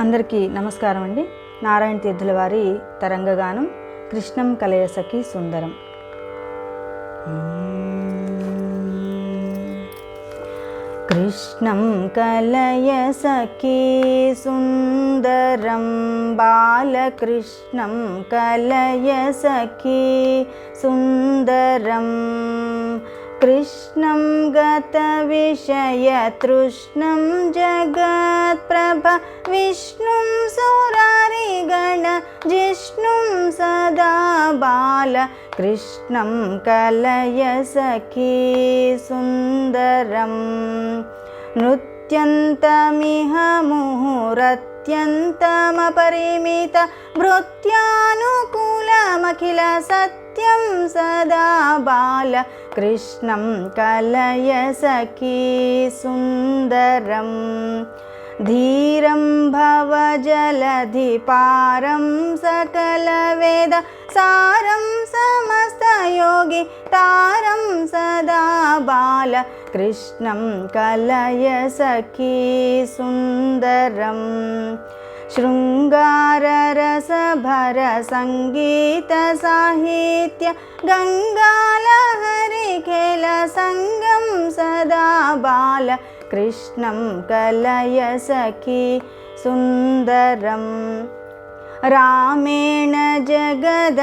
అందరికీ నమస్కారం అండి. నారాయణ తీర్థుల వారి తరంగగానం కృష్ణం కలయసకి సుందరం. కృష్ణం కలయసఖీ సుందరం బాలకృష్ణం కలయసఖీ సుందరం. कृष्णं गतविषयतृष्णं जगत्प्रभ विष्णुं सुरारिगण जिष्णुं सदा बाल कृष्णं कलय सखी सुन्दरम् नृत्यन्तमिह मुहुरत्यन्तमपरिमित भृत्यानुकूलमखिल सत् सत्यं सदा बाल कृष्णं कलय सखी सुन्दरं। धीरं भव जलधिपारं सकलवेद सारं समस्तयोगि तारं सदा बाल कृष्णं कलय सखी सुन्दरम् शृङ्गाररसभरसङ्गीतसाहित्य गङ्गालहरिखेलसङ्गं सदा बाल कृष्णं कलय सखी सुन्दरम् रामेण जगदभिरामेण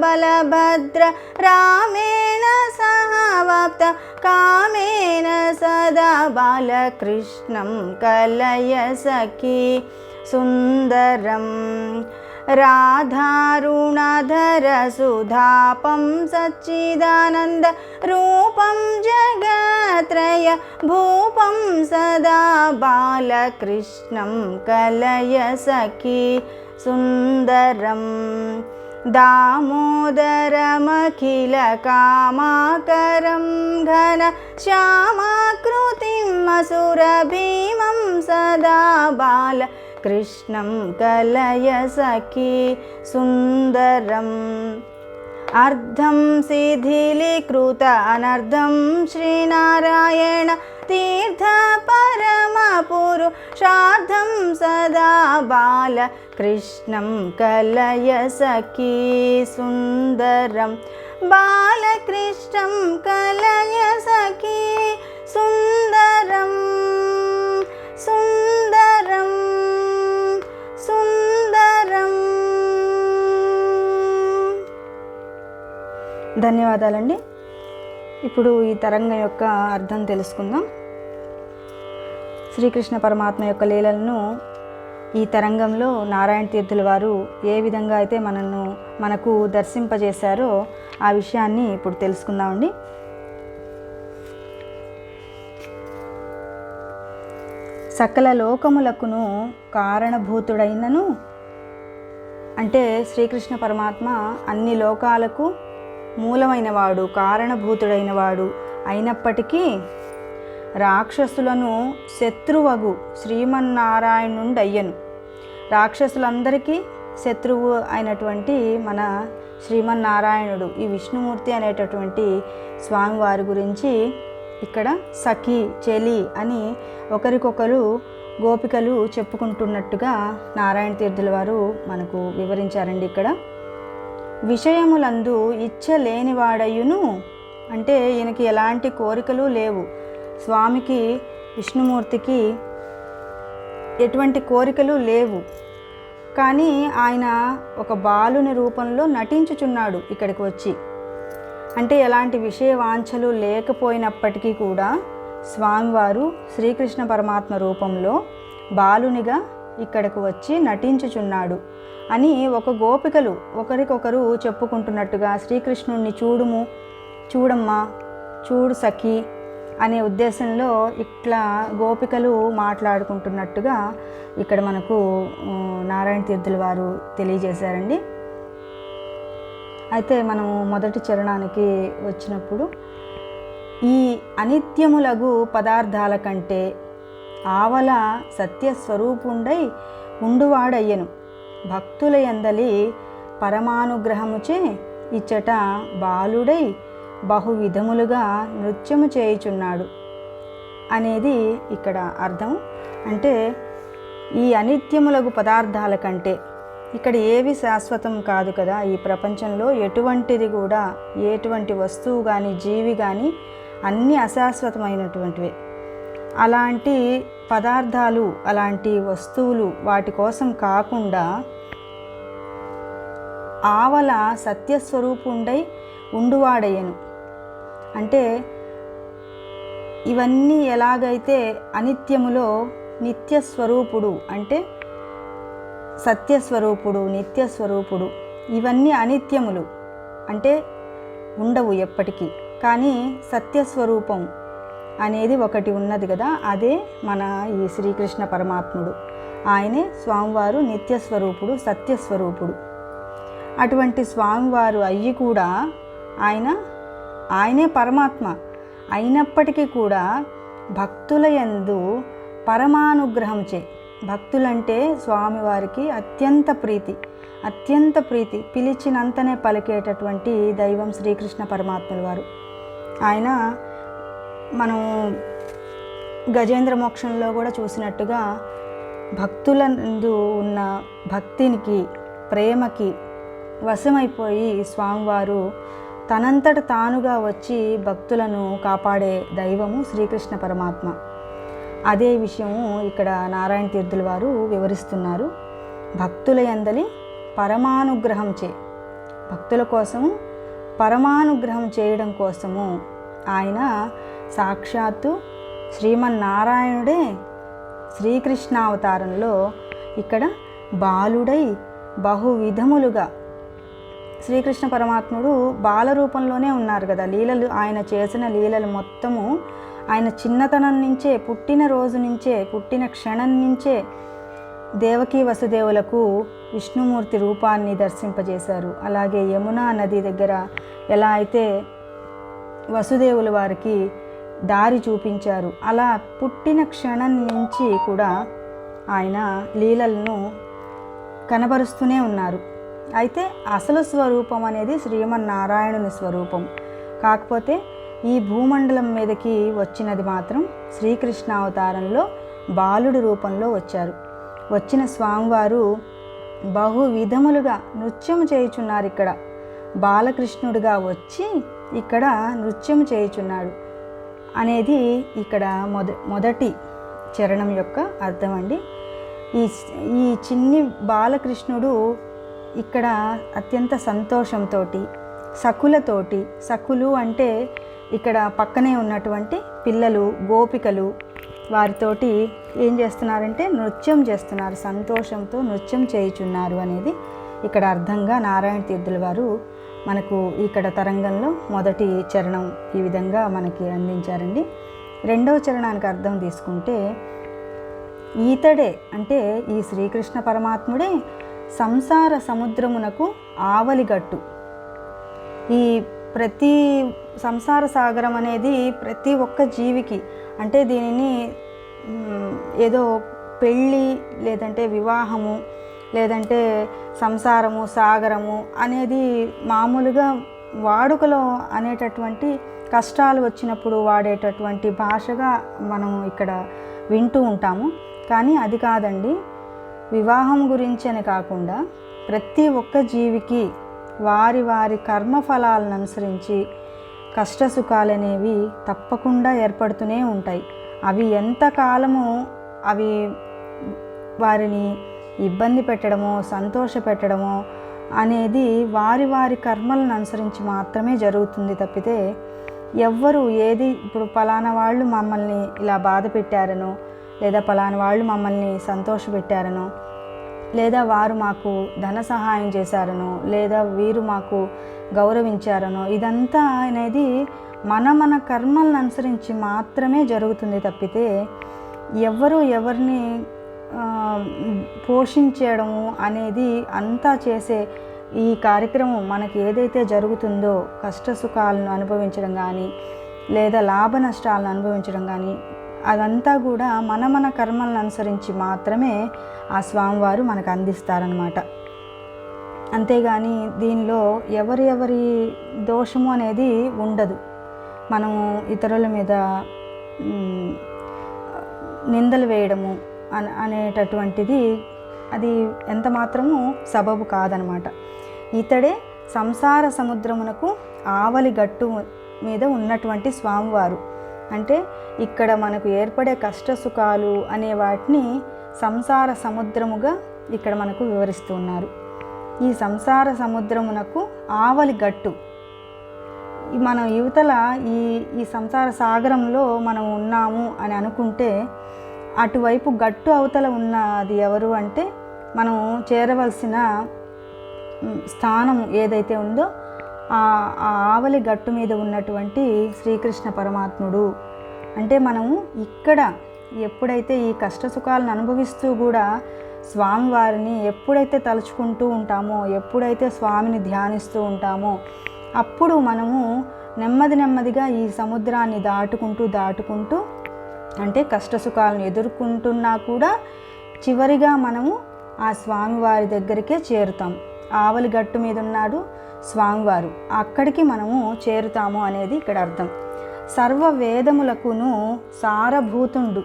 बलभद्र रामेण सहावप्त कामेन सदा बालकृष्णं कलय सखी सुन्दरम् राधारुणधरसुधापं सच्चिदानन्द रूपं जगत्रय भूपं सदा बालकृष्णं कलय सखी सुन्दरम् दामोदरमखिलकामाकरं घन श्यामाकृतिम् असुरभीमं सदा बाल कृष्णं कलय सखी सुन्दरम्। अर्धं शिथिलीकृत अनर्धं श्रीनारायण तीर्थपरमपुरुषार्धं सदा बाल। कृष्णं कलय सखी सुन्दरं बालकृष्णं कलय सखी सुन्दरं ధన్యవాదాలండి. ఇప్పుడు ఈ తరంగం యొక్క అర్థం తెలుసుకుందాం. శ్రీకృష్ణ పరమాత్మ యొక్క లీలలను ఈ తరంగంలో నారాయణ తీర్థుల వారు ఏ విధంగా అయితే మనను మనకు దర్శింపజేశారో ఆ విషయాన్ని ఇప్పుడు తెలుసుకుందామండి. సకల లోకములకును కారణభూతుడైనను అంటే శ్రీకృష్ణ పరమాత్మ అన్ని లోకాలకు మూలమైనవాడు కారణభూతుడైనవాడు అయినప్పటికీ రాక్షసులను శత్రువగు శ్రీమన్నారాయణుండయ్యను. రాక్షసులందరికీ శత్రువు అయినటువంటి మన శ్రీమన్నారాయణుడు ఈ విష్ణుమూర్తి అనేటటువంటి స్వామివారి గురించి ఇక్కడ సఖి చెలి అని ఒకరికొకరు గోపికలు చెప్పుకుంటున్నట్టుగా నారాయణ తీర్థుల వారు మనకు వివరించారండి ఇక్కడ. విషయములందు ఇచ్చ లేనివాడయును అంటే ఈయనకి ఎలాంటి కోరికలు లేవు. స్వామికి విష్ణుమూర్తికి ఎటువంటి కోరికలు లేవు. కానీ ఆయన ఒక బాలుని రూపంలో నటించుచున్నాడు ఇక్కడికి వచ్చి. అంటే ఎలాంటి విషయ వాంఛలు లేకపోయినప్పటికీ కూడా స్వామివారు శ్రీకృష్ణ పరమాత్మ రూపంలో బాలునిగా ఇక్కడకు వచ్చి నటించుచున్నాడు. అని ఒక గోపికలు ఒకరికొకరు చెప్పుకుంటున్నట్టుగా శ్రీకృష్ణుణ్ణి చూడుము చూడమ్మా చూడు సఖి అనే ఉద్దేశంలో ఇట్లా గోపికలు మాట్లాడుకుంటున్నట్టుగా ఇక్కడ మనకు నారాయణ తీర్థుల వారు తెలియజేశారండి. అయితే మనము మొదటి చరణానికి వచ్చినప్పుడు ఈ అనిత్యములగు పదార్థాల కంటే ఆవల సత్యస్వరూపుండై ఉండువాడయ్యను. భక్తుల ఎందలి పరమానుగ్రహముచే ఇచ్చట బాలుడై బహువిధములుగా నృత్యము చేయుచున్నాడు అనేది ఇక్కడ అర్థం. అంటే ఈ అనిత్యములగు పదార్థాల కంటే ఇక్కడ ఏవి శాశ్వతం కాదు కదా ఈ ప్రపంచంలో ఎటువంటిది కూడా ఎటువంటి వస్తువు కానీ జీవి కానీ అన్నీ అశాశ్వతమైనటువంటివే. అలాంటి పదార్థాలు అలాంటి వస్తువులు వాటి కోసం కాకుండా ఆవల సత్యస్వరూపుండై ఉండువాడయ్యను. అంటే ఇవన్నీ ఎలాగైతే అనిత్యములో నిత్యస్వరూపుడు అంటే సత్యస్వరూపుడు నిత్యస్వరూపుడు ఇవన్నీ అనిత్యములు అంటే ఉండవు ఎప్పటికీ. కానీ సత్యస్వరూపం అనేది ఒకటి ఉన్నది కదా అదే మన ఈ శ్రీకృష్ణ పరమాత్ముడు. ఆయనే స్వామివారు నిత్యస్వరూపుడు సత్యస్వరూపుడు. అటువంటి స్వామివారు అయ్యి కూడా ఆయన ఆయనే పరమాత్మ. అయినప్పటికీ కూడా భక్తుల యందు పరమానుగ్రహం చే భక్తులంటే స్వామివారికి అత్యంత ప్రీతి అత్యంత ప్రీతి. పిలిచినంతనే పలికేటటువంటి దైవం శ్రీకృష్ణ పరమాత్మల వారు. ఆయన మనం గజేంద్ర మోక్షంలో కూడా చూసినట్టుగా భక్తులందు ఉన్న భక్తినికి ప్రేమకి వశమైపోయి స్వామివారు తనంతట తానుగా వచ్చి భక్తులను కాపాడే దైవము శ్రీకృష్ణ పరమాత్మ. అదే విషయము ఇక్కడ నారాయణ తీర్థుల వారు వివరిస్తున్నారు. భక్తుల ఎందలి పరమానుగ్రహం చే భక్తుల కోసము పరమానుగ్రహం చేయడం కోసము ఆయన సాక్షాత్తు శ్రీమన్నారాయణుడే శ్రీకృష్ణావతారంలో ఇక్కడ బాలుడై బహు విధములుగా శ్రీకృష్ణ పరమాత్ముడు బాల రూపంలోనే ఉన్నారు కదా. లీలలు ఆయన చేసిన లీలలు మొత్తము ఆయన చిన్నతనం నుంచే పుట్టిన రోజు నుంచే పుట్టిన క్షణం నుంచే దేవకీ వసుదేవులకు విష్ణుమూర్తి రూపాన్ని దర్శింపజేశారు. అలాగే యమునా నది దగ్గర ఎలా అయితే వసుదేవుల వారికి దారి చూపించారు అలా పుట్టిన క్షణం నుంచి కూడా ఆయన లీలలను కనబరుస్తూనే ఉన్నారు. అయితే అసలు స్వరూపం అనేది శ్రీమన్నారాయణుని స్వరూపం. కాకపోతే ఈ భూమండలం మీదకి వచ్చినది మాత్రం శ్రీకృష్ణ అవతారంలో బాలుడి రూపంలో వచ్చారు. వచ్చిన స్వామివారు బహు విధములుగా నృత్యం చేయుచున్నారు ఇక్కడ. బాలకృష్ణుడిగా వచ్చి ఇక్కడ నృత్యం చేయుచున్నాడు అనేది ఇక్కడ మొద మొదటి చరణం యొక్క అర్థం అండి. ఈ ఈ చిన్ని బాలకృష్ణుడు ఇక్కడ అత్యంత సంతోషంతో సకులతోటి సకులు అంటే ఇక్కడ పక్కనే ఉన్నటువంటి పిల్లలు గోపికలు వారితోటి ఏం చేస్తున్నారంటే నృత్యం చేస్తున్నారు. సంతోషంతో నృత్యం చేయుచున్నారు అనేది ఇక్కడ అర్థంగా నారాయణ తీర్థుల వారు మనకు ఇక్కడ తరంగంలో మొదటి చరణం ఈ విధంగా మనకి అందించారండి. రెండవ చరణానికి అర్థం తీసుకుంటే ఈతడే అంటే ఈ శ్రీకృష్ణ పరమాత్ముడే సంసార సముద్రమునకు ఆవలిగట్టు. ఈ ప్రతి సంసార సాగరం అనేది ప్రతి ఒక్క జీవికి అంటే దీనిని ఏదో పెళ్ళి లేదంటే వివాహము లేదంటే సంసారము సాగరము అనేది మామూలుగా వాడుకలో అనేటటువంటి కష్టాలు వచ్చినప్పుడు వాడేటటువంటి భాషగా మనం ఇక్కడ వింటూ ఉంటాము. కానీ అది కాదండి. వివాహం గురించి అని కాకుండా ప్రతి ఒక్క జీవికి వారి వారి కర్మఫలాలను అనుసరించి కష్టసుఖాలనేవి తప్పకుండా ఏర్పడుతూనే ఉంటాయి. అవి ఎంతకాలము అవి వారిని ఇబ్బంది పెట్టడమో సంతోష పెట్టడమో అనేది వారి వారి కర్మలను అనుసరించి మాత్రమే జరుగుతుంది తప్పితే ఎవ్వరు ఏది ఇప్పుడు పలానా వాళ్ళు మమ్మల్ని ఇలా బాధ పెట్టారనో లేదా పలాని వాళ్ళు మమ్మల్ని సంతోషపెట్టారనో లేదా వారు మాకు ధన సహాయం చేశారనో లేదా వీరు మాకు గౌరవించారనో ఇదంతా అనేది మన మన కర్మలను అనుసరించి మాత్రమే జరుగుతుంది తప్పితే ఎవరు ఎవరిని పోషించడము అనేది అంతా చేసే ఈ కార్యక్రమం మనకి ఏదైతే జరుగుతుందో కష్ట సుఖాలను అనుభవించడం కానీ లేదా లాభ నష్టాలను అనుభవించడం కానీ అదంతా కూడా మన మన కర్మలను అనుసరించి మాత్రమే ఆ స్వామివారు మనకు అందిస్తారనమాట అంతేగాని దీనిలో ఎవరి ఎవరి దోషము అనేది ఉండదు. మనము ఇతరుల మీద నిందలు వేయడము అని అనేటటువంటిది అది ఎంత మాత్రము సబబు కాదనమాట ఇతడే సంసార సముద్రమునకు ఆవలి గట్టు మీద ఉన్నటువంటి స్వామివారు. అంటే ఇక్కడ మనకు ఏర్పడే కష్ట సుఖాలు అనే వాటిని సంసార సముద్రముగా ఇక్కడ మనకు వివరిస్తున్నారు. ఈ సంసార సముద్రమునకు ఆవలి గట్టు. మనం యువతల ఈ ఈ సంసార సాగరంలో మనం ఉన్నాము అని అనుకుంటే అటువైపు గట్టు అవతల ఉన్నది ఎవరు అంటే మనం చేరవలసిన స్థానం ఏదైతే ఉందో ఆవలి గట్టు మీద ఉన్నటువంటి శ్రీకృష్ణ పరమాత్ముడు. అంటే మనము ఇక్కడ ఎప్పుడైతే ఈ కష్ట సుఖాలను అనుభవిస్తూ కూడా స్వామివారిని ఎప్పుడైతే తలుచుకుంటూ ఉంటామో ఎప్పుడైతే స్వామిని ధ్యానిస్తూ ఉంటామో అప్పుడు మనము నెమ్మది నెమ్మదిగా ఈ సముద్రాన్ని దాటుకుంటూ దాటుకుంటూ అంటే కష్ట సుఖాలను ఎదుర్కొంటున్నా కూడా చివరిగా మనము ఆ స్వామివారి దగ్గరికే చేరుతాం. ఆవలి గట్టు మీద ఉన్నాడు స్వామివారు. అక్కడికి మనము చేరుతాము అనేది ఇక్కడ అర్థం. సర్వ వేదములకును సారభూతుండు.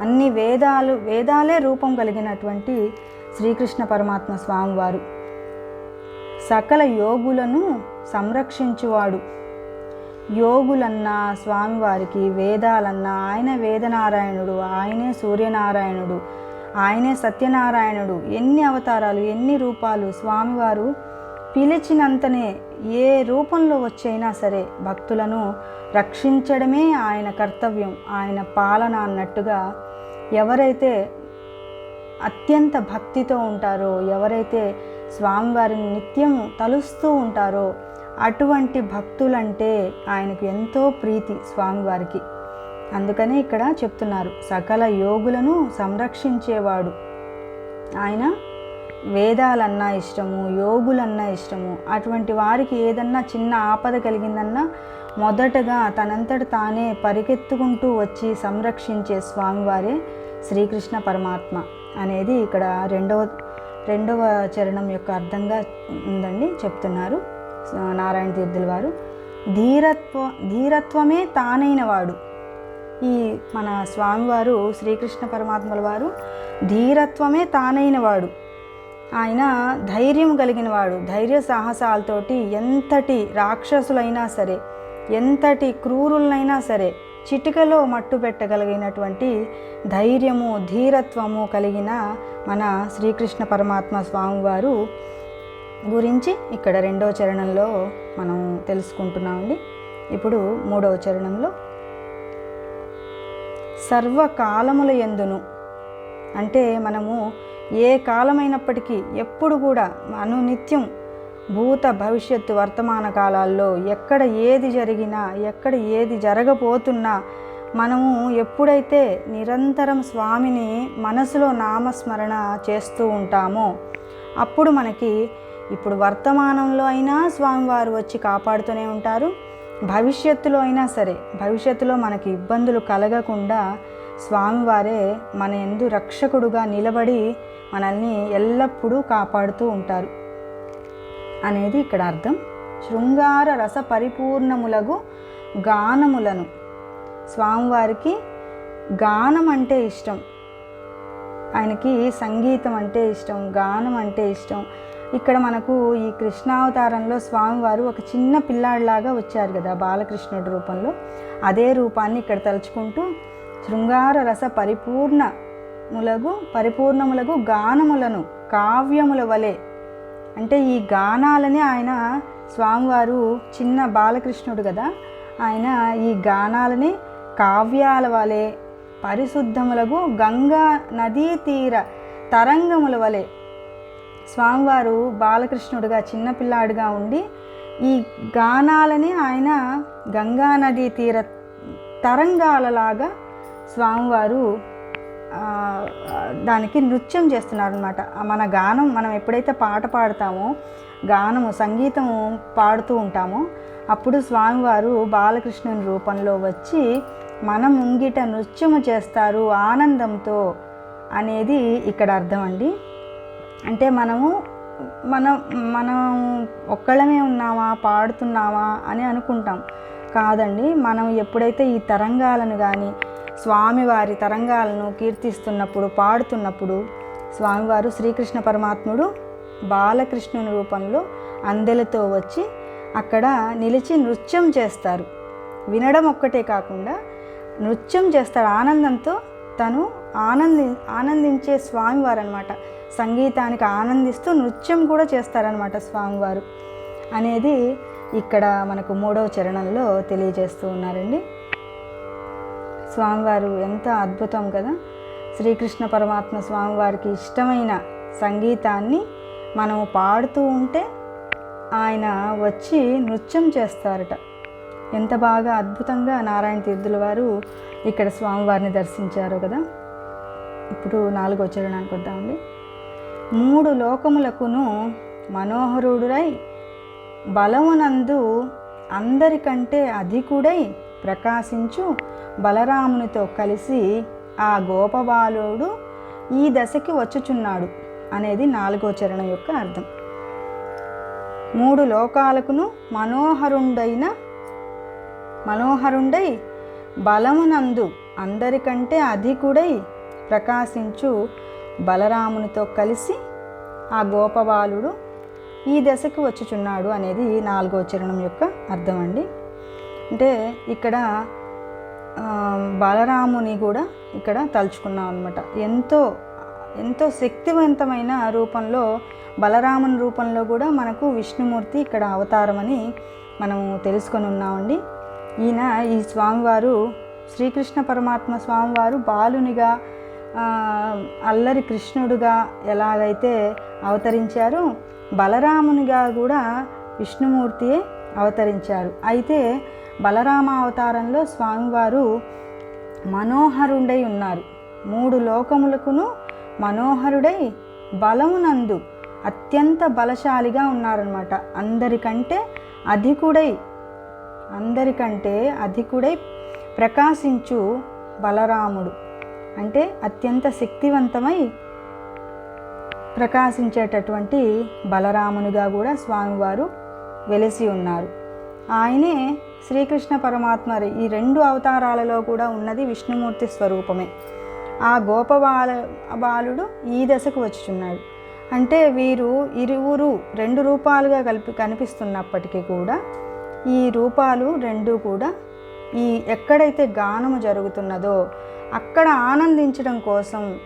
అన్ని వేదాలు వేదాలే రూపం కలిగినటువంటి శ్రీకృష్ణ పరమాత్మ స్వామివారు. సకల యోగులను సంరక్షించువాడు. యోగులన్నా స్వామివారికి వేదాలన్నా ఆయన వేదనారాయణుడు ఆయనే సూర్యనారాయణుడు ఆయనే సత్యనారాయణుడు. ఎన్ని అవతారాలు ఎన్ని రూపాలు స్వామివారు పిలిచినంతనే ఏ రూపంలో వచ్చైనా సరే భక్తులను రక్షించడమే ఆయన కర్తవ్యం ఆయన పాలన అన్నట్టుగా ఎవరైతే అత్యంత భక్తితో ఉంటారో ఎవరైతే స్వామివారిని నిత్యం తలుస్తూ ఉంటారో అటువంటి భక్తులంటే ఆయనకు ఎంతో ప్రీతి స్వామివారికి. అందుకనే ఇక్కడ చెప్తున్నారు సకల యోగులను సంరక్షించేవాడు. ఆయన వేదాలన్నా ఇష్టము యోగులన్నా ఇష్టము అటువంటి వారికి ఏదన్నా చిన్న ఆపద కలిగిందన్నా మొదటగా తనంతట తానే పరిగెత్తుకుంటూ వచ్చి సంరక్షించే స్వామివారే శ్రీకృష్ణ పరమాత్మ అనేది ఇక్కడ రెండవ రెండవ చరణం యొక్క అర్థంగా ఉందండి చెప్తున్నారు నారాయణ తీర్థుల వారు. ధీరత్వ ధీరత్వమే తానైన వాడు. ఈ మన స్వామివారు శ్రీకృష్ణ పరమాత్మల వారు ధీరత్వమే తానైన వాడు. ఆయన ధైర్యం కలిగిన వాడు. ధైర్య సాహసాలతోటి ఎంతటి రాక్షసులైనా సరే ఎంతటి క్రూరులైనా సరే చిటికలో మట్టు పెట్టగలిగినటువంటి ధైర్యము ధీరత్వము కలిగిన మన శ్రీకృష్ణ పరమాత్మ స్వామివారు గురించి ఇక్కడ రెండో చరణంలో మనం తెలుసుకుంటున్నామండి. ఇప్పుడు మూడవ చరణంలో సర్వకాలముల ఎందును అంటే మనము ఏ కాలమైనప్పటికీ ఎప్పుడు కూడా అనునిత్యం భూత భవిష్యత్తు వర్తమాన కాలాల్లో ఎక్కడ ఏది జరిగినా ఎక్కడ ఏది జరగబోతున్నా మనము ఎప్పుడైతే నిరంతరం స్వామిని మనసులో నామస్మరణ చేస్తూ ఉంటామో అప్పుడు మనకి ఇప్పుడు వర్తమానంలో అయినా స్వామివారు వచ్చి కాపాడుతూనే ఉంటారు. భవిష్యత్తులో అయినా సరే భవిష్యత్తులో మనకి ఇబ్బందులు కలగకుండా స్వామివారే మన ఎందు రక్షకుడుగా నిలబడి మనల్ని ఎల్లప్పుడూ కాపాడుతూ ఉంటారు. అనేది ఇక్కడ అర్థం. శృంగార రస పరిపూర్ణములగు గానములను. స్వామివారికి గానం అంటే ఇష్టం. ఆయనకి సంగీతం అంటే ఇష్టం గానం అంటే ఇష్టం. ఇక్కడ మనకు ఈ కృష్ణావతారంలో స్వామివారు ఒక చిన్న పిల్లాడిలాగా వచ్చారు కదా బాలకృష్ణుడి రూపంలో. అదే రూపాన్ని ఇక్కడ తలుచుకుంటూ శృంగార రస పరిపూర్ణములగు పరిపూర్ణములగు గానములను కావ్యముల వలె. అంటే ఈ గానాలని ఆయన స్వామివారు చిన్న బాలకృష్ణుడు కదా ఆయన ఈ గానాలని కావ్యాల వలె పరిశుద్ధములకు గంగా నదీ తీర తరంగముల వలె. స్వామివారు బాలకృష్ణుడిగా చిన్నపిల్లాడిగా ఉండి ఈ గానాలని ఆయన గంగా నదీ తీర తరంగాలలాగా స్వామివారు దానికి నృత్యం చేస్తున్నారు అనమాట మన గానం మనం ఎప్పుడైతే పాట పాడతామో గానము సంగీతము పాడుతూ ఉంటామో అప్పుడు స్వామివారు బాలకృష్ణుని రూపంలో వచ్చి మన ముంగిట నృత్యము చేస్తారు ఆనందంతో అనేది ఇక్కడ అర్థం అండి అంటే మనము మనం మనం ఒక్కళ్ళమే ఉన్నామా పాడుతున్నామా అని అనుకుంటాం. కాదండి మనం ఎప్పుడైతే ఈ తరంగాలను కానీ స్వామివారి తరంగాలను కీర్తిస్తున్నప్పుడు పాడుతున్నప్పుడు స్వామివారు శ్రీకృష్ణ పరమాత్ముడు బాలకృష్ణుని రూపంలో అందెలతో వచ్చి అక్కడ నిలిచి నృత్యం చేస్తారు. వినడం ఒక్కటే కాకుండా నృత్యం చేస్తాడు. ఆనందంతో తను ఆనంది ఆనందించే స్వామివారు అనమాట సంగీతానికి ఆనందిస్తూ నృత్యం కూడా చేస్తారనమాట స్వామివారు. అనేది ఇక్కడ మనకు మూడవ చరణంలో తెలియజేస్తూ ఉన్నారండి. స్వామివారు ఎంత అద్భుతం కదా. శ్రీకృష్ణ పరమాత్మ స్వామివారికి ఇష్టమైన సంగీతాన్ని మనం పాడుతూ ఉంటే ఆయన వచ్చి నృత్యం చేస్తారట. ఎంత బాగా అద్భుతంగా నారాయణ తీర్థుల వారు ఇక్కడ స్వామివారిని దర్శించారు కదా. ఇప్పుడు నాలుగో చరణానికి వద్దామండి. మూడు లోకములకును మనోహరుడురై బలమునందు అందరికంటే అధికుడై ప్రకాశించు బలరామునితో కలిసి ఆ గోపబాలుడు ఈ దశకి వచ్చుచున్నాడు అనేది నాలుగో చరణం యొక్క అర్థం. మూడు లోకాలకును మనోహరుండైన మనోహరుండై బలమునందు అందరికంటే అధికుడై ప్రకాశించు బలరామునితో కలిసి ఆ గోపబాలుడు ఈ దశకు వచ్చుచున్నాడు అనేది నాలుగో చరణం యొక్క అర్థం అండి అంటే ఇక్కడ బలరాముని కూడా ఇక్కడ తలుచుకున్నాం అనమాట ఎంతో ఎంతో శక్తివంతమైన రూపంలో బలరాముని రూపంలో కూడా మనకు విష్ణుమూర్తి ఇక్కడ అవతారమని మనము తెలుసుకొని ఉన్నామండి. ఈయన ఈ స్వామివారు శ్రీకృష్ణ పరమాత్మ స్వామివారు బాలునిగా అల్లరి కృష్ణుడుగా ఎలాగైతే అవతరించారో బలరామునిగా కూడా విష్ణుమూర్తియే అవతరించారు. అయితే బలరామ అవతారంలో స్వామివారు మనోహరుడై ఉన్నారు. మూడు లోకములకును మనోహరుడై బలమునందు అత్యంత బలశాలిగా ఉన్నారనమాట అందరికంటే అధికుడై అందరికంటే అధికుడై ప్రకాశించు బలరాముడు. అంటే అత్యంత శక్తివంతమై ప్రకాశించేటటువంటి బలరామునిగా కూడా స్వామివారు వెలిసి ఉన్నారు. ఆయనే శ్రీకృష్ణ పరమాత్మ ఈ రెండు అవతారాలలో కూడా ఉన్నది విష్ణుమూర్తి స్వరూపమే. ఆ గోపబాల బాలుడు ఈ దశకు వచ్చుచున్నాడు. అంటే వీరు ఇరువురు రెండు రూపాలుగా కలిపి కనిపిస్తున్నప్పటికీ కూడా ఈ రూపాలు రెండు కూడా ఈ ఎక్కడైతే గానము జరుగుతున్నదో అక్కడ ఆనందించడం కోసం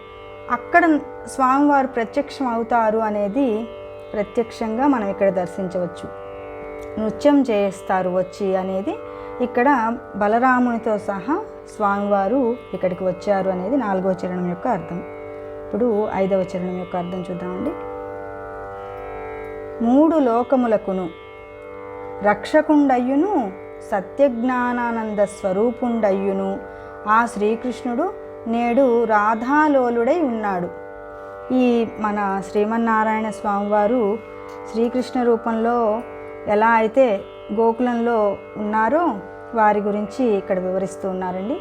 అక్కడ స్వామివారు ప్రత్యక్షం అవుతారు అనేది ప్రత్యక్షంగా మనం ఇక్కడ దర్శించవచ్చు. నృత్యం చేస్తారు వచ్చి అనేది ఇక్కడ బలరామునితో సహా స్వామివారు ఇక్కడికి వచ్చారు అనేది నాలుగవ చరణం యొక్క అర్థం. ఇప్పుడు ఐదవ చరణం యొక్క అర్థం చూద్దామండి. మూడు లోకములకును రక్షకుండయ్యును సత్యజ్ఞానానంద స్వరూపుండయ్యును ఆ శ్రీకృష్ణుడు నేడు రాధాలోలుడై ఉన్నాడు. ఈ మన శ్రీమన్నారాయణ స్వామివారు శ్రీకృష్ణ రూపంలో ఎలా అయితే గోకులంలో ఉన్నారో వారి గురించి ఇక్కడ వివరిస్తూ ఉన్నారండి.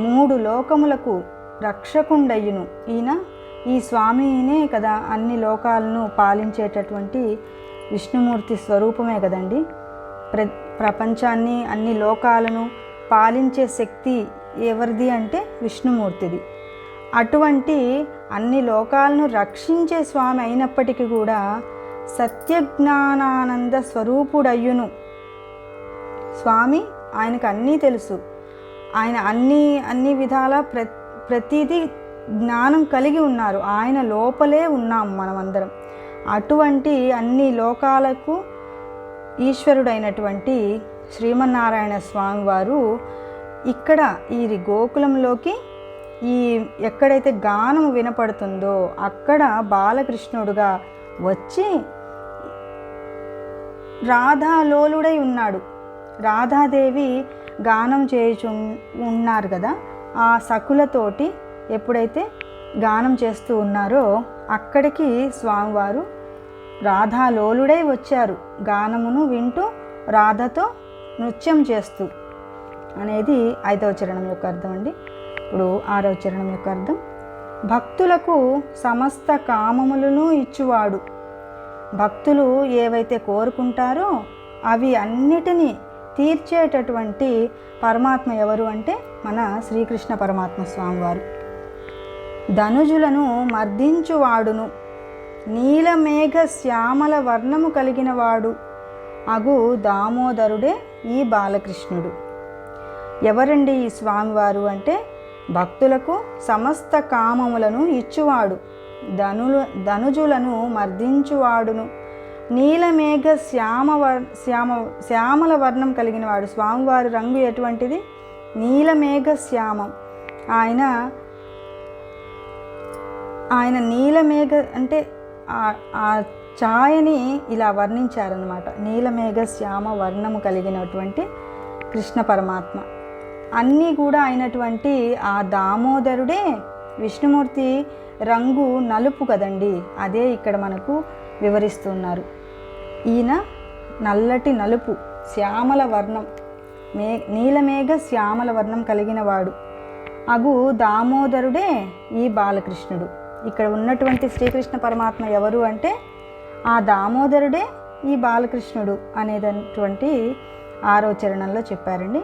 మూడు లోకములకు రక్షకుండయ్యును ఈయన. ఈ స్వామినే కదా అన్ని లోకాలను పాలించేటటువంటి విష్ణుమూర్తి స్వరూపమే కదండి. ప్ర ప్రపంచాన్ని అన్ని లోకాలను పాలించే శక్తి ఎవరిది అంటే విష్ణుమూర్తిది. అటువంటి అన్ని లోకాలను రక్షించే స్వామి అయినప్పటికీ కూడా సత్యజ్ఞానానంద స్వరూపుడయ్యును స్వామి ఆయనకు అన్నీ తెలుసు. ఆయన అన్ని అన్ని విధాల ప్ర ప్రతిదీ జ్ఞానం కలిగి ఉన్నారు. ఆయన లోపలే ఉన్నాం మనమందరం. అటువంటి అన్ని లోకాలకు ఈశ్వరుడైనటువంటి శ్రీమన్నారాయణ స్వామి వారు ఇక్కడ ఈ గోకులంలోకి ఈ ఎక్కడైతే గానం వినపడుతుందో అక్కడ బాలకృష్ణుడుగా వచ్చి రాధాలోలుడై ఉన్నాడు. రాధాదేవి గానం చేయుచు ఉన్నారు కదా ఆ సకులతోటి ఎప్పుడైతే గానం చేస్తూ ఉన్నారో అక్కడికి స్వామివారు రాధాలోలుడై వచ్చారు. గానమును వింటూ రాధతో నృత్యం చేస్తూ అనేది ఐదవ చరణం యొక్క అర్థం అండి. ఇప్పుడు ఆరవ చరణం యొక్క అర్థం భక్తులకు సమస్త కామములను ఇచ్చువాడు. భక్తులు ఏవైతే కోరుకుంటారో అవి అన్నిటినీ తీర్చేటటువంటి పరమాత్మ ఎవరు అంటే మన శ్రీకృష్ణ పరమాత్మ స్వామివారు. ధనుజులను మర్దించువాడును. నీలమేఘ శ్యామల వర్ణము కలిగిన వాడు అగు దామోదరుడే ఈ బాలకృష్ణుడు. ఎవరండి ఈ స్వామివారు అంటే? భక్తులకు సమస్త కామములను ఇచ్చువాడు. ధనులు ధనుజులను మర్దించువాడును. నీలమేఘ శ్యామ వర్ శ్యామ శ్యామల వర్ణం కలిగిన వాడు స్వామివారి రంగు ఎటువంటిది? నీలమేఘ శ్యామం. ఆయన ఆయన నీలమేఘ అంటే ఆ- ఆ ఛాయని ఇలా వర్ణించారనమాట నీలమేఘ శ్యామ వర్ణము కలిగినటువంటి కృష్ణ పరమాత్మ. అన్నీ కూడా అయినటువంటి ఆ దామోదరుడే విష్ణుమూర్తి రంగు నలుపు కదండి అదే ఇక్కడ మనకు వివరిస్తున్నారు. ఈయన నల్లటి నలుపు శ్యామల వర్ణం మే నీలమేఘ శ్యామల వర్ణం కలిగిన వాడు. అగు దామోదరుడే ఈ బాలకృష్ణుడు. ఇక్కడ ఉన్నటువంటి శ్రీకృష్ణ పరమాత్మ ఎవరు అంటే ఆ దామోదరుడే ఈ బాలకృష్ణుడు అనేటటువంటి ఆరో చరణంలో చెప్పారండి.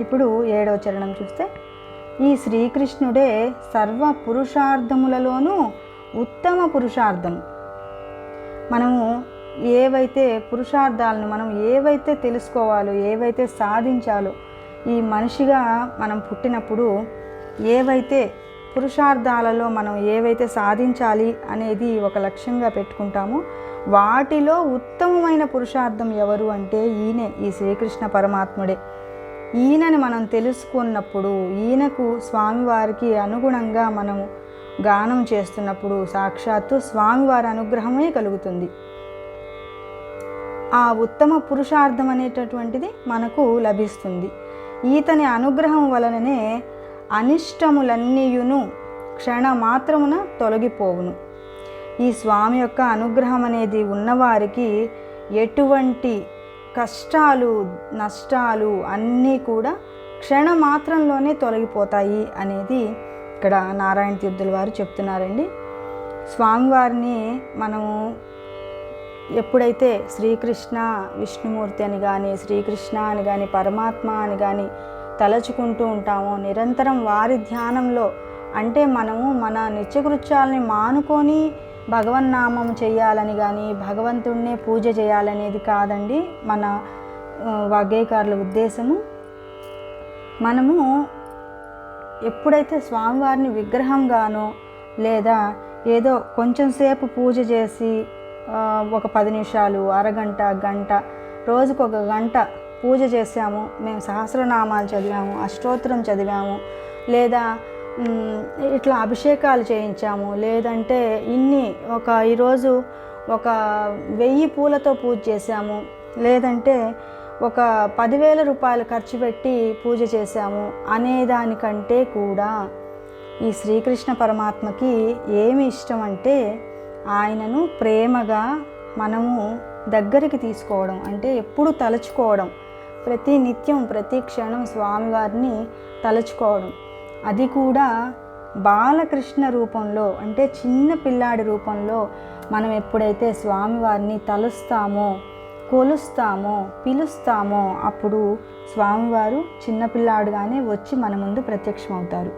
ఇప్పుడు ఏడవ చరణం చూస్తే ఈ శ్రీకృష్ణుడే సర్వ పురుషార్థములలోనూ ఉత్తమ పురుషార్థం. మనము ఏవైతే పురుషార్థాలను మనం ఏవైతే తెలుసుకోవాలో ఏవైతే సాధించాలో ఈ మనిషిగా మనం పుట్టినప్పుడు ఏవైతే పురుషార్థాలలో మనం ఏవైతే సాధించాలి అనేది ఒక లక్ష్యంగా పెట్టుకుంటామో వాటిలో ఉత్తమమైన పురుషార్థం ఎవరు అంటే ఈయనే ఈ శ్రీకృష్ణ పరమాత్ముడే. ఈయనని మనం తెలుసుకున్నప్పుడు ఈయనకు స్వామివారికి అనుగుణంగా మనము గానం చేస్తున్నప్పుడు సాక్షాత్తు స్వామివారి అనుగ్రహమే కలుగుతుంది. ఆ ఉత్తమ పురుషార్థం అనేటటువంటిది మనకు లభిస్తుంది. ఈతని అనుగ్రహం వలననే అనిష్టములన్నీయును క్షణ మాత్రమున తొలగిపోవును. ఈ స్వామి యొక్క అనుగ్రహం అనేది ఉన్నవారికి ఎటువంటి కష్టాలు నష్టాలు అన్నీ కూడా క్షణమాత్రంలోనే తొలగిపోతాయి అనేది ఇక్కడ నారాయణ తీర్థుల వారు చెప్తున్నారండి. స్వామివారిని మనము ఎప్పుడైతే శ్రీకృష్ణ విష్ణుమూర్తి అని కానీ శ్రీకృష్ణ అని కానీ పరమాత్మ అని కానీ తలచుకుంటూ ఉంటామో నిరంతరం వారి ధ్యానంలో అంటే మనము మన నిత్యకృత్యాలని మానుకొని భగవన్నామం చేయాలని కానీ భగవంతుణ్ణే పూజ చేయాలనేది కాదండి మన వాగ్గేయకారుల ఉద్దేశము. మనము ఎప్పుడైతే స్వామివారిని విగ్రహంగానో లేదా ఏదో కొంచెం సేపు పూజ చేసి ఒక పది నిమిషాలు అరగంట గంట రోజుకు ఒక గంట పూజ చేసాము మేము సహస్రనామాలు చదివాము అష్టోత్తరం చదివాము లేదా ఇట్లా అభిషేకాలు చేయించాము. లేదంటే ఇన్ని ఒక ఈరోజు ఒక వెయ్యి పూలతో పూజ చేశాము. లేదంటే ఒక పదివేల రూపాయలు ఖర్చు పెట్టి పూజ చేశాము అనేదానికంటే కూడా ఈ శ్రీకృష్ణ పరమాత్మకి ఏమి ఇష్టం అంటే ఆయనను ప్రేమగా మనము దగ్గరికి తీసుకోవడం అంటే ఎప్పుడు తలుచుకోవడం ప్రతి నిత్యం ప్రతి క్షణం స్వామివారిని తలుచుకోవడం. అది కూడా బాలకృష్ణ రూపంలో అంటే చిన్న పిల్లాడి రూపంలో మనం ఎప్పుడైతే స్వామివారిని తలుస్తామో కొలుస్తామో పిలుస్తామో అప్పుడు స్వామివారు చిన్నపిల్లాడుగానే వచ్చి మన ముందు ప్రత్యక్షమవుతారు.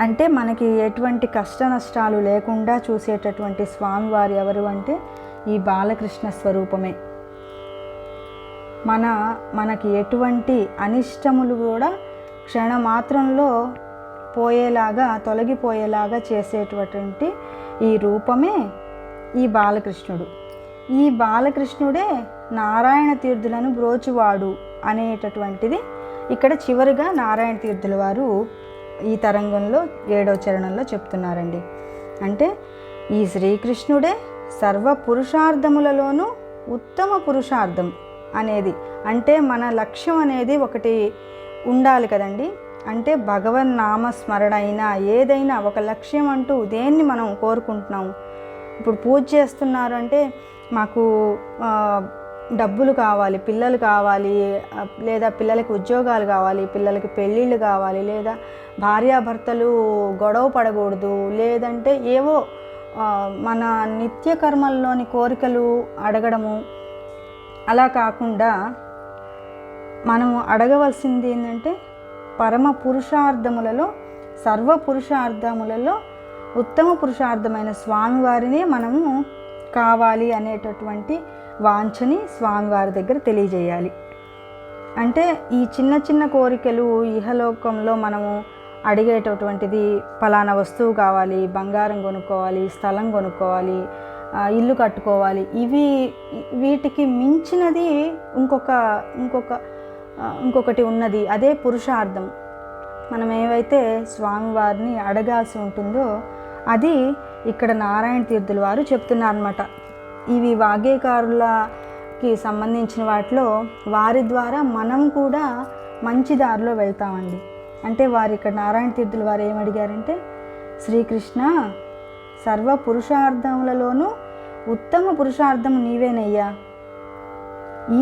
అంటే మనకి ఎటువంటి కష్ట నష్టాలు లేకుండా చూసేటటువంటి స్వామివారు ఎవరు అంటే ఈ బాలకృష్ణ స్వరూపమే. మన మనకి ఎటువంటి అనిష్టములు కూడా క్షణమాత్రంలో పోయేలాగా తొలగిపోయేలాగా చేసేటటువంటి ఈ రూపమే ఈ బాలకృష్ణుడు. ఈ బాలకృష్ణుడే నారాయణ తీర్థులను బ్రోచువాడు అనేటటువంటిది ఇక్కడ చివరిగా నారాయణ తీర్థుల వారు ఈ తరంగంలో ఏడో చరణంలో చెప్తున్నారండి. అంటే ఈ శ్రీకృష్ణుడే సర్వ పురుషార్థములలోనూ ఉత్తమ పురుషార్థం అనేది అంటే మన లక్ష్యం అనేది ఒకటి ఉండాలి కదండి. అంటే భగవన్ నామస్మరణ అయినా ఏదైనా ఒక లక్ష్యం అంటూ దేన్ని మనం కోరుకుంటున్నాము. ఇప్పుడు పూజ చేస్తున్నారు అంటే మాకు డబ్బులు కావాలి పిల్లలు కావాలి లేదా పిల్లలకి ఉద్యోగాలు కావాలి పిల్లలకి పెళ్ళిళ్ళు కావాలి లేదా భార్యాభర్తలు గొడవ పడకూడదు లేదంటే ఏవో మన నిత్య కర్మల్లోని కోరికలు అడగడము. అలా కాకుండా మనము అడగవలసింది ఏంటంటే పరమ పురుషార్థములలో సర్వ పురుషార్థములలో ఉత్తమ పురుషార్థమైన స్వామివారిని మనము కావాలి అనేటటువంటి వాంఛని స్వామివారి దగ్గర తెలియజేయాలి. అంటే ఈ చిన్న చిన్న కోరికలు ఇహలోకంలో మనము అడిగేటటువంటిది ఫలానా వస్తువు కావాలి బంగారం కొనుక్కోవాలి స్థలం కొనుక్కోవాలి ఇల్లు కట్టుకోవాలి. ఇవి వీటికి మించినది ఇంకొక ఇంకొక ఇంకొకటి ఉన్నది అదే పురుషార్థం. మనం ఏవైతే స్వామివారిని అడగాల్సి ఉంటుందో అది ఇక్కడ నారాయణ తీర్థుల వారు చెప్తున్నారన్నమాట. ఇవి వాగేకారులకి సంబంధించిన వాటిలో వారి ద్వారా మనం కూడా మంచి దారిలో వెళ్తామండి. అంటే వారు ఇక్కడ నారాయణ తీర్థుల వారు ఏమడిగారంటే శ్రీకృష్ణ సర్వ పురుషార్థములలోనూ ఉత్తమ పురుషార్థం నీవేనయ్యా.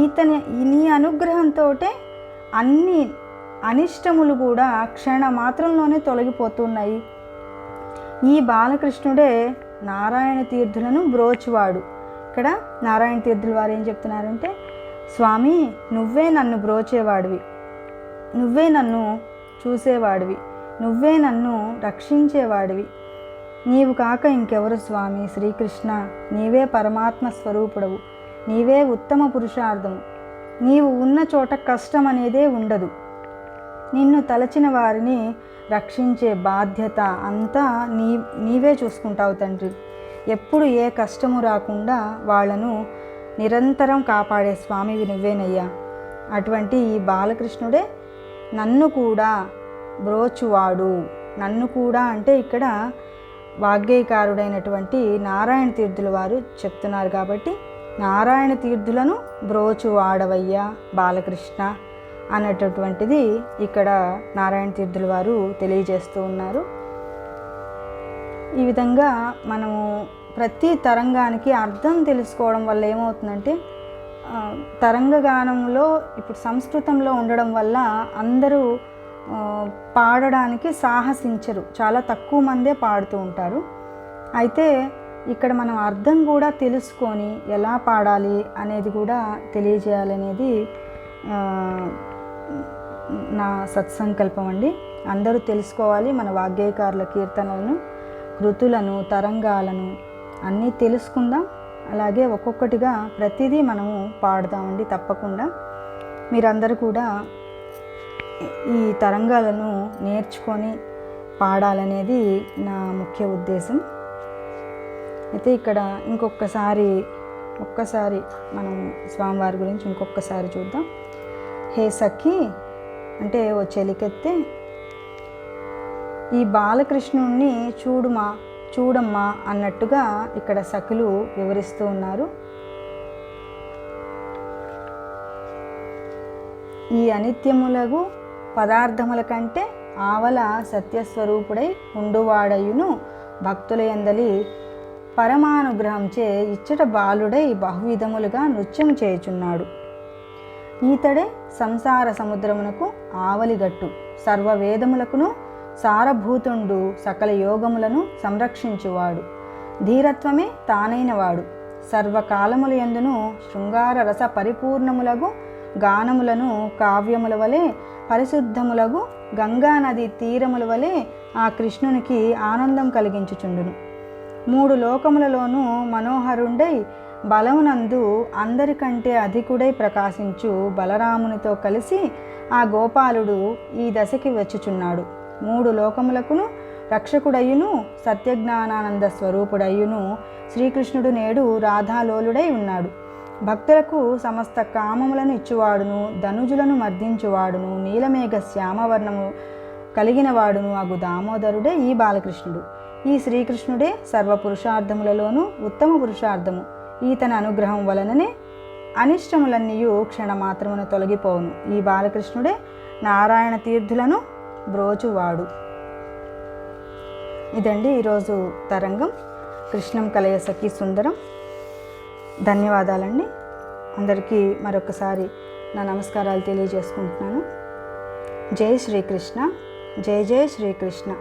ఈతని నీ అనుగ్రహంతో అన్ని అనిష్టములు కూడా క్షణ మాత్రంలోనే తొలగిపోతున్నాయి. ఈ బాలకృష్ణుడే నారాయణ తీర్థులను బ్రోచువాడు. ఇక్కడ నారాయణ తీర్థుల వారు ఏం చెప్తున్నారంటే స్వామి నువ్వే నన్ను బ్రోచేవాడివి. నువ్వే నన్ను చూసేవాడివి. నువ్వే నన్ను రక్షించేవాడివి. నీవు కాక ఇంకెవరు స్వామి? శ్రీకృష్ణ నీవే పరమాత్మ స్వరూపుడవు. నీవే ఉత్తమ పురుషార్థము. నీవు ఉన్న చోట కష్టం అనేదే ఉండదు. నిన్ను తలచిన వారిని రక్షించే బాధ్యత అంతా నీ నీవే చూసుకుంటావు తండ్రి. ఎప్పుడు ఏ కష్టము రాకుండా వాళ్ళను నిరంతరం కాపాడే స్వామివి నువ్వేనయ్యా. అటువంటి ఈ బాలకృష్ణుడే నన్ను కూడా బ్రోచువాడు. నన్ను కూడా అంటే ఇక్కడ వాగ్గేయకారుడైనటువంటి నారాయణ తీర్థుల వారు చెప్తున్నారు కాబట్టి నారాయణ తీర్థులను బ్రోచు వాడవయ్యా బాలకృష్ణ అనేటటువంటిది ఇక్కడ నారాయణ తీర్థుల వారు తెలియజేస్తూ ఉన్నారు. ఈ విధంగా మనము ప్రతి తరంగానికి అర్థం తెలుసుకోవడం వల్ల ఏమవుతుందంటే తరంగగానంలో ఇప్పుడు సంస్కృతంలో ఉండడం వల్ల అందరూ పాడడానికి సాహసించరు. చాలా తక్కువ మందే పాడుతూ ఉంటారు. అయితే ఇక్కడ మనం అర్థం కూడా తెలుసుకొని ఎలా పాడాలి అనేది కూడా తెలియజేయాలనేది నా సత్సంకల్పం అండి. అందరూ తెలుసుకోవాలి మన వాగ్గేయకారుల కీర్తనలను కృతులను తరంగాలను అన్నీ తెలుసుకుందాం. అలాగే ఒక్కొక్కటిగా ప్రతిదీ మనము పాడదామండి తప్పకుండా. మీరందరూ కూడా ఈ తరంగాలను నేర్చుకొని పాడాలనేది నా ముఖ్య ఉద్దేశం. అయితే ఇక్కడ ఇంకొకసారి ఒక్కసారి మనం స్వామివారి గురించి ఇంకొకసారి చూద్దాం. హే సఖి అంటే ఓ చెలికెత్తే ఈ బాలకృష్ణుణ్ణి చూడుమా చూడమ్మా అన్నట్టుగా ఇక్కడ సఖులు వివరిస్తూ ఉన్నారు. ఈ అనిత్యములగు పదార్థముల కంటే ఆవల సత్యస్వరూపుడై ఉండువాడయును భక్తుల ఎందలి పరమానుగ్రహంచే ఇచ్చట బాలుడై బహువిధములుగా నృత్యం చేయుచున్నాడు. ఈతడే సంసార సముద్రమునకు ఆవలిగట్టు సర్వ వేదములకును సారభూతుండు సకల యోగములను సంరక్షించువాడు. ధీరత్వమే తానైనవాడు. సర్వకాలముల యందును శృంగార రస పరిపూర్ణములగు గానములను కావ్యముల వలె పరిశుద్ధములగు గంగా నది తీరముల వలె ఆ కృష్ణునికి ఆనందం కలిగించుచుండును. మూడు లోకములలోనూ మనోహరుండై బలమునందు అందరికంటే అధికుడై ప్రకాశించు బలరామునితో కలిసి ఆ గోపాలుడు ఈ దశకి వచ్చుచున్నాడు. మూడు లోకములకును రక్షకుడయ్యును సత్యజ్ఞానానంద స్వరూపుడయ్యును శ్రీకృష్ణుడు నేడు రాధాలోలుడై ఉన్నాడు. భక్తులకు సమస్త కామములను ఇచ్చువాడును ధనుజులను మర్దించువాడును నీలమేఘ శ్యామవర్ణము కలిగినవాడును అగు దామోదరుడే ఈ బాలకృష్ణుడు. ఈ శ్రీకృష్ణుడే సర్వ పురుషార్థములలోనూ ఉత్తమ పురుషార్థము. ఈతన అనుగ్రహం వలననే అనిష్టములన్నీయు క్షణమాత్రమున తొలగిపోవును. ఈ బాలకృష్ణుడే నారాయణ తీర్థులను బ్రోచువాడు. ఇదండి ఈరోజు తరంగం. కృష్ణం కలయ సఖి సుందరం. ధన్యవాదాలండి. అందరికీ మరొకసారి నా నమస్కారాలు తెలియజేసుకుంటున్నాను. జై శ్రీకృష్ణ. జై జై శ్రీకృష్ణ.